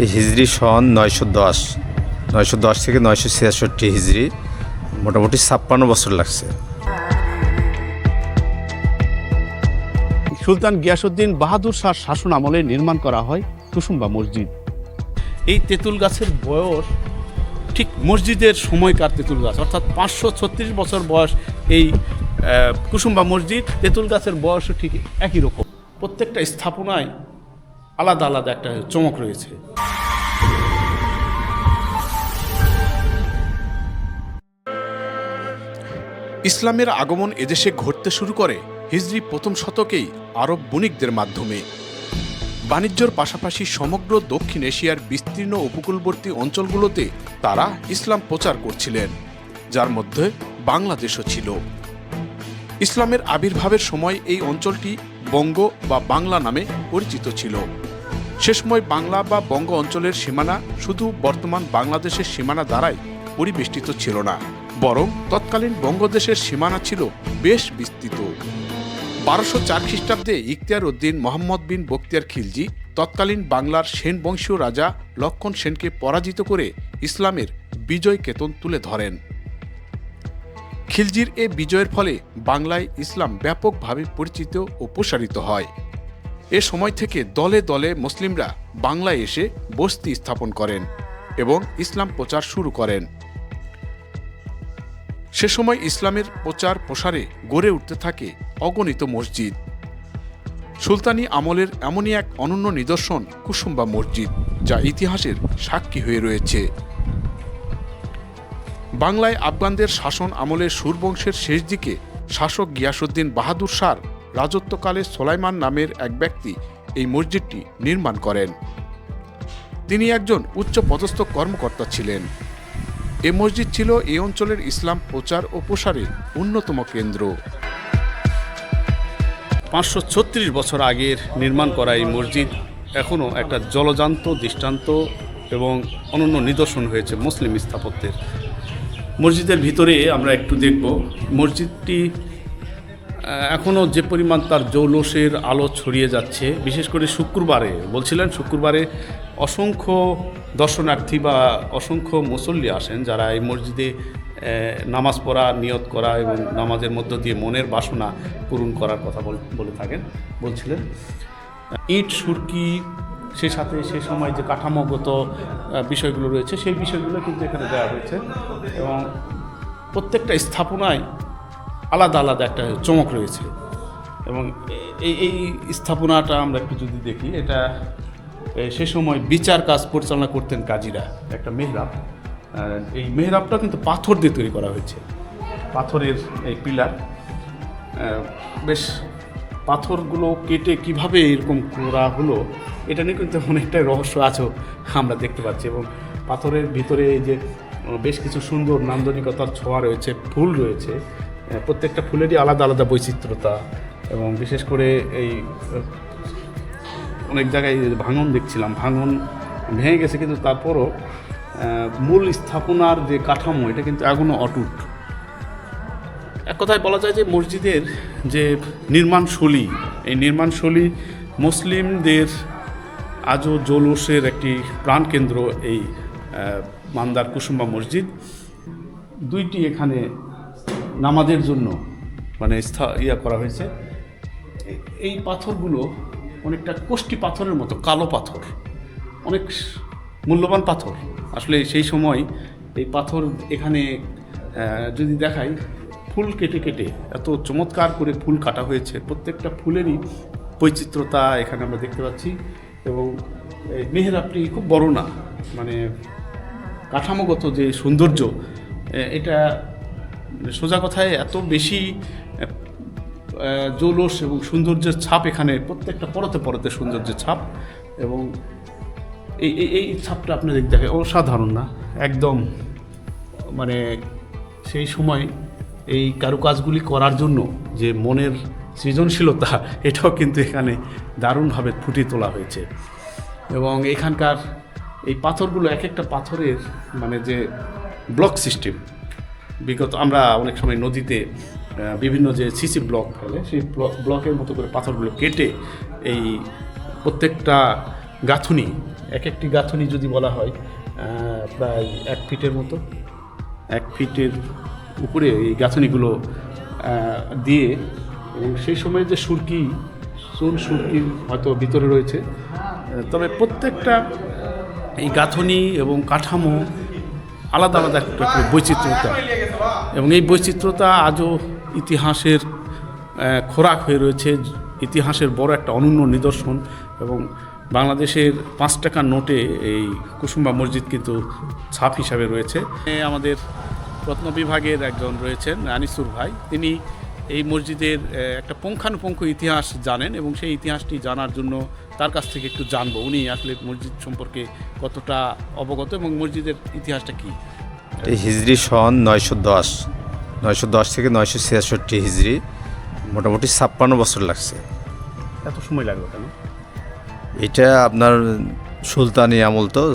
এই হিজরি সন নয়শো দশ নয়শো দশ থেকে নয়শো ছিয়াষট্টি হিজরি মোটামুটি ছাপ্পান্ন বছর লাগছে। সুলতান গিয়াসুদ্দিন বাহাদুর শাহ শাসন আমলে নির্মাণ করা হয় কুসুম্বা মসজিদ। এই তেঁতুল গাছের বয়স ঠিক মসজিদের সময়কার তেঁতুল গাছ অর্থাৎ পাঁচশো ছত্রিশ বছর বয়স এই কুসুম্বা মসজিদ তেঁতুল গাছের বয়সও ঠিক একই রকম। প্রত্যেকটা স্থাপনায় আলাদা আলাদা একটা চমক রয়েছে। ইসলামের আগমন এদেশে ঘটতে শুরু করে হিজরি প্রথম শতকেই আরব বণিকদের মাধ্যমে। বাণিজ্যর পাশাপাশি সমগ্র দক্ষিণ এশিয়ার বিস্তীর্ণ উপকূলবর্তী অঞ্চলগুলোতে তারা ইসলাম প্রচার করছিলেন, যার মধ্যে বাংলাদেশও ছিল। ইসলামের আবির্ভাবের সময় এই অঞ্চলটি বঙ্গ বা বাংলা নামে পরিচিত ছিল। সে সময় বাংলা বা বঙ্গ অঞ্চলের সীমানা শুধু বর্তমান বাংলাদেশের সীমানা দ্বারাই পরিবেষ্টিত ছিল না। বরং তৎকালীন বঙ্গদেশের সীমানা ছিল বেশ বিস্তৃত। বারোশো চার খ্রিস্টাব্দে ইখতিয়ার উদ্দিন মোহাম্মদ বিন বক্তিয়ার খিলজি, তৎকালীন বাংলার সেন বংশীয় রাজা লক্ষণ সেনকে পরাজিত করে ইসলামের বিজয় কেতন তুলে ধরেন। খিলজির এ বিজয়ের ফলে বাংলায় ইসলাম ব্যাপকভাবে পরিচিত ও প্রসারিত হয়। এ সময় থেকে দলে দলে মুসলিমরা বাংলায় এসে বস্তি স্থাপন করেন এবং ইসলাম প্রচার শুরু করেন। সে সময় ইসলামের প্রচার প্রসারে গড়ে উঠতে থাকে অগণিত মসজিদ। সুলতানি আমলের এমনই এক অনন্য নিদর্শন কুসুম্বা মসজিদ, যা ইতিহাসের সাক্ষী হয়ে রয়েছে। বাংলায় আফগানদের শাসন আমলের সুরবংশের শেষ দিকে শাসক গিয়াসুদ্দিন বাহাদুর শাহর রাজত্বকালে সোলাইমান নামের এক ব্যক্তি এই মসজিদটি নির্মাণ করেন। তিনি একজন উচ্চ পদস্থ কর্মকর্তা ছিলেন। এ মসজিদ ছিল এই অঞ্চলের ইসলাম প্রচার ও প্রসারের অন্যতম কেন্দ্র। পাঁচশো ছত্রিশ বছর আগের নির্মাণ করা এই মসজিদ এখনও একটা জলজান্ত, দৃষ্টান্ত এবং অনন্য নিদর্শন হয়েছে মুসলিম স্থাপত্যের। মসজিদের ভিতরে আমরা একটু দেখব, মসজিদটি এখনও যে পরিমাণ তার জৌলসের আলো ছড়িয়ে যাচ্ছে, বিশেষ করে শুক্রবারে, বলছিলেন শুক্রবারে অসংখ্য দর্শনার্থী বা অসংখ্য মুসল্লি আসেন যারা এই মসজিদে নামাজ পড়া, নিয়ত করা এবং নামাজের মধ্য দিয়ে মনের বাসনা পূরণ করার কথা বল- থাকেন, বলছিলেন। ইট, সুরকি, সে সাথে সে সময় যে কাঠামোগত বিষয়গুলো রয়েছে, সেই বিষয়গুলো কিন্তু এখানে দেওয়া হয়েছে এবং প্রত্যেকটা স্থাপনায় আলাদা আলাদা একটা চমক রয়েছে এবং এই এই স্থাপনাটা আমরা একটু যদি দেখি, এটা সে সময় বিচার কাজ পরিচালনা করতেন কাজীরা, একটা মেহরাব। এই মেহরাবটা কিন্তু পাথর দিয়ে তৈরি করা হয়েছে। পাথরের এই পিলার। বেশ পাথরগুলো কেটে কীভাবে এরকম করা হলো, এটা নিয়ে কিন্তু অনেকটাই রহস্য আছেও আমরা দেখতে পাচ্ছি। এবং পাথরের ভিতরে এই যে বেশ কিছু সুন্দর নান্দনিকতার ছোঁয়া রয়েছে, ফুল রয়েছে। প্রত্যেকটা ফুলেরই আলাদা আলাদা বৈচিত্র্যতা। এবং বিশেষ করে এই অনেক জায়গায় ভাঙন দেখছিলাম, ভাঙন ভেঙে গেছে, কিন্তু তারপরও মূল স্থাপনার যে কাঠামো, এটা কিন্তু এখনও অটুট। এক কথায় বলা যায় যে মসজিদের যে নির্মাণশৈলী, এই নির্মাণশৈলী মুসলিমদের আজও জৌলসের একটি প্রাণকেন্দ্র এই মান্দার কুসুম্বা মসজিদ। দুইটি এখানে নামাজের জন্য মানে ইয়া করা হয়েছে। এই পাথরগুলো অনেকটা কোষ্টি পাথরের মতো, কালো পাথর, অনেক মূল্যবান পাথর। আসলে সেই সময় এই পাথর এখানে যদি দেখাই, ফুল কেটে কেটে, এত চমৎকার করে ফুল কাটা হয়েছে। প্রত্যেকটা ফুলেরই বৈচিত্র্যতা এখানে আমরা দেখতে পাচ্ছি এবং মেহেরাবটি খুব বড় না মানে কাঠামোগত যে সৌন্দর্য এটা সোজা কথায় এত বেশি জৌলস এবং সৌন্দর্যের ছাপ এখানে, প্রত্যেকটা পরতে পরতে সৌন্দর্যের ছাপ এবং এই এই এই ছাপটা আপনাদের দেখে অসাধারণ না? একদম মানে সেই সময় এই কারুকাজগুলি করার জন্য যে মনের সৃজনশীলতা, এটাও কিন্তু এখানে দারুণভাবে ফুটিয়ে তোলা হয়েছে। এবং এখানকার এই পাথরগুলো এক একটা পাথরের মানে যে ব্লক সিস্টেম, বিগত, আমরা অনেক সময় নদীতে বিভিন্ন যে সিসি ব্লক ফেলে, সেই ব্লক- ব্লকের মতো করে পাথরগুলো কেটে এই প্রত্যেকটা গাঁথুনি, এক একটি গাঁথনি যদি বলা হয় প্রায় এক ফিটের মতো, এক ফিটের উপরে এই গাঁথনিগুলো দিয়ে সেই সময় যে সুরকি চুন সুরকি হয়তো ভিতরে রয়েছে তবে প্রত্যেকটা এই গাঁথনি এবং কাঠামো আলাদা আলাদা একটা বৈচিত্র্যতা। এবং এই বৈচিত্র্যতা আজও ইতিহাসের খোরাক হয়ে রয়েছে। ইতিহাসের বড় একটা অনন্য নিদর্শন এবং বাংলাদেশের পাঁচ টাকার নোটে এই কুসুম্বা মসজিদ কিন্তু ছাপ হিসাবে রয়েছে। আমাদের রত্ন বিভাগের একজন রয়েছেন আনিসুর ভাই। তিনি এই মসজিদের একটা পুঙ্খানুপুঙ্খ ইতিহাস জানেন এবং সেই ইতিহাসটি জানার জন্য তার কাছ থেকে একটু জানব। উনি আসলে মসজিদ সম্পর্কে কতটা অবগত এবং মসজিদের ইতিহাসটা কী? হিজরি সন নয়শো দশ। নয়শো দশ থেকে নয়শো ছিয়াষট্টি হিজরি মোটামুটি ছাপ্পান্ন বছর লাগছে। এত সময় লাগল কেন? এটা আপনার সুলতানি আমল তো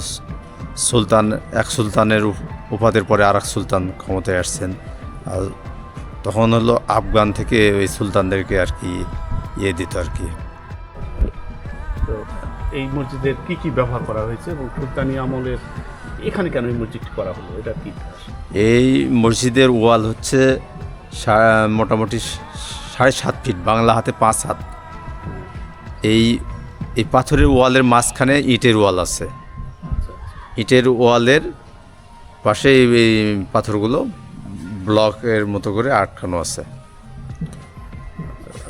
সুলতান এক সুলতানের উপ- উপাধির পরে আর এক সুলতান ক্ষমতায় আসছেন। আর তখন হলো আফগান থেকে ওই সুলতানদেরকে আর কি ইয়ে দিত আর কি। তো এই মসজিদের কি কি ব্যবহার করা হয়েছে এবং সুলতানি আমলের এখানে কেন এই মসজিদটি করা হলো? এটা কি? এই মসজিদের ওয়াল হচ্ছে মোটামুটি সাড়ে সাত ফিট, বাংলা হাতে পাঁচ হাত। এই এই পাথরের ওয়ালের মাঝখানে ইটের ওয়াল আছে। ইটের ওয়ালের পাশে এই পাথরগুলো ব্লকের মতো করে আটকানো আছে।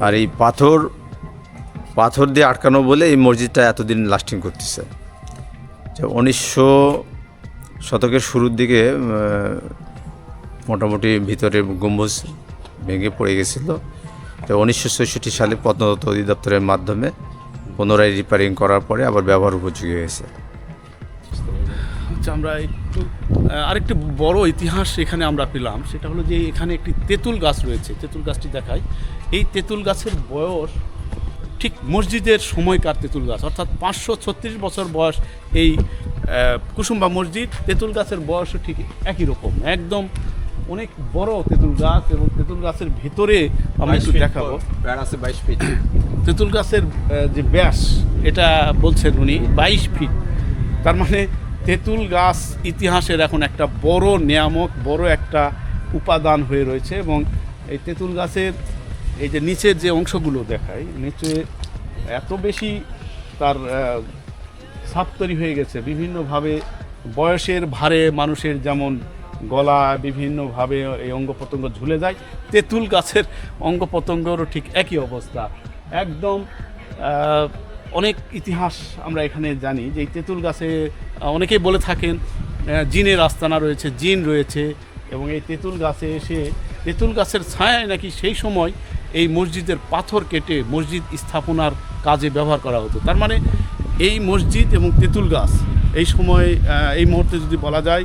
আর এই পাথর পাথর দিয়ে আটকানো বলে এই মসজিদটা এতদিন লাস্টিং করতেছে। উনিশশো শতকের শুরুর দিকে মোটামুটি ভিতরে গম্বুজ ভেঙে পড়ে গেছিল। তো উনিশশো ছষট্টি সালে প্রত্নতত্ত্ব অধিদপ্তরের মাধ্যমে পুনরায় রিপেয়ারিং করার পরে আবার ব্যবহার উপযোগী হয়েছে। আচ্ছা আমরা একটু আরেকটি বড় ইতিহাস এখানে আমরা পেলাম। সেটা হলো যে এখানে একটি তেঁতুল গাছ রয়েছে। তেঁতুল গাছটি দেখায় এই তেঁতুল গাছের বয়স ঠিক মসজিদের সময় সময়কার তেঁতুল গাছ? অর্থাৎ পাঁচশো ছত্রিশ বছর বয়স এই কুসুম্বা মসজিদ তেঁতুল গাছের বয়সও ঠিক একই রকম। একদম অনেক বড় তেঁতুল গাছ এবং তেঁতুল গাছের ভেতরে আমরা একটু দেখাবো। আছে বাইশ ফিট তেঁতুল গাছের যে ব্যাস এটা বলছেন উনি বাইশ ফিট তার মানে তেঁতুল গাছ ইতিহাসের এখন একটা বড় নিয়ামক বড় একটা উপাদান হয়ে রয়েছে এবং এই তেঁতুল গাছের এই যে নিচের যে অংশগুলো দেখায় নিচে এত বেশি তার ছাপ তৈরি হয়ে গেছে। বিভিন্নভাবে বয়সের ভারে মানুষের যেমন গলা, বিভিন্নভাবে এই অঙ্গ প্রত্যঙ্গ ঝুলে যায়, তেঁতুল গাছের অঙ্গ প্রত্যঙ্গরও ঠিক একই অবস্থা। একদম অনেক ইতিহাস আমরা এখানে জানি যে এই তেঁতুল গাছে অনেকেই বলে থাকেন জিনের আস্তানা রয়েছে, জিন রয়েছে এবং এই তেঁতুল গাছে এসে, তেঁতুল গাছের ছায়ায় নাকি সেই সময় এই মসজিদের পাথর কেটে মসজিদ স্থাপনার কাজে ব্যবহার করা হতো। তার মানে এই মসজিদ এবং তেঁতুল গাছ, এই সময় এই মুহূর্তে যদি বলা যায়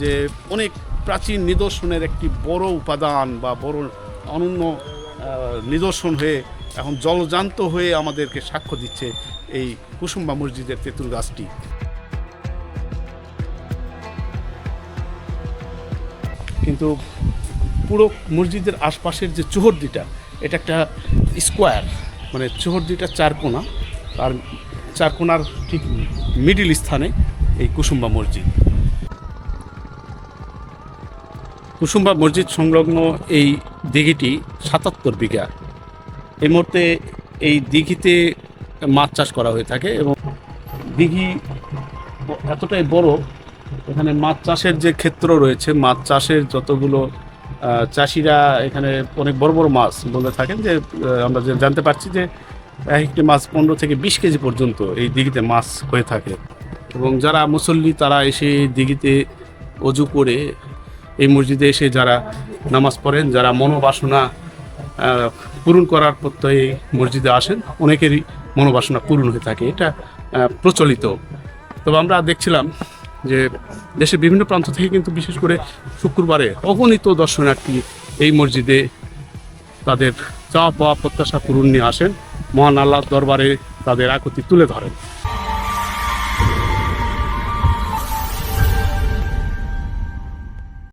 যে অনেক প্রাচীন নিদর্শনের একটি বড় উপাদান বা বড় অনন্য নিদর্শন হয়ে এখন জলজান্ত হয়ে আমাদেরকে সাক্ষ্য দিচ্ছে এই কুসুম্বা মসজিদের তেঁতুল গাছটি। কিন্তু পুরো মসজিদের আশপাশের যে চৌহদ্দিটা এটা একটা স্কোয়ার মানে চৌহদ্দিটা চার কোণা আর চার কোণার ঠিক মিডিল স্থানে এই কুসুম্বা মসজিদ। কুসুম্বা মসজিদ সংলগ্ন এই দিঘিটি সাতাত্তর বিঘা। এই মুহূর্তে এই দিঘিতে মাছ চাষ করা হয়ে থাকে এবং দিঘি এতটাই বড়, এখানে মাছ চাষের যে ক্ষেত্র রয়েছে, মাছ চাষের যতগুলো চাষিরা এখানে অনেক বড় বড় মাছ বলে থাকেন যে আমরা যে জানতে পারছি যে, এক একটি মাছ পনেরো থেকে বিশ কেজি পর্যন্ত এই দিঘিতে মাছ হয়ে থাকে। এবং যারা মুসল্লি, তারা এসে দিঘিতে অজু করে, এই মসজিদে এসে যারা নামাজ পড়েন, যারা মনোবাসনা পূরণ করার প্রত্যয়ে এই মসজিদে আসেন, অনেকেরই মনোবাসনা পূরণ হয়ে থাকে। এটা প্রচলিত। তবে আমরা দেখছিলাম যে দেশের বিভিন্ন প্রান্ত থেকে কিন্তু বিশেষ করে শুক্রবারে অগণিত দর্শনার্থী এই মসজিদে তাদের চাওয়া পাওয়া প্রত্যাশা পূরণ নিয়ে আসেন। মহান আল্লাহর দরবারে তাদের আকতি তুলে ধরেন।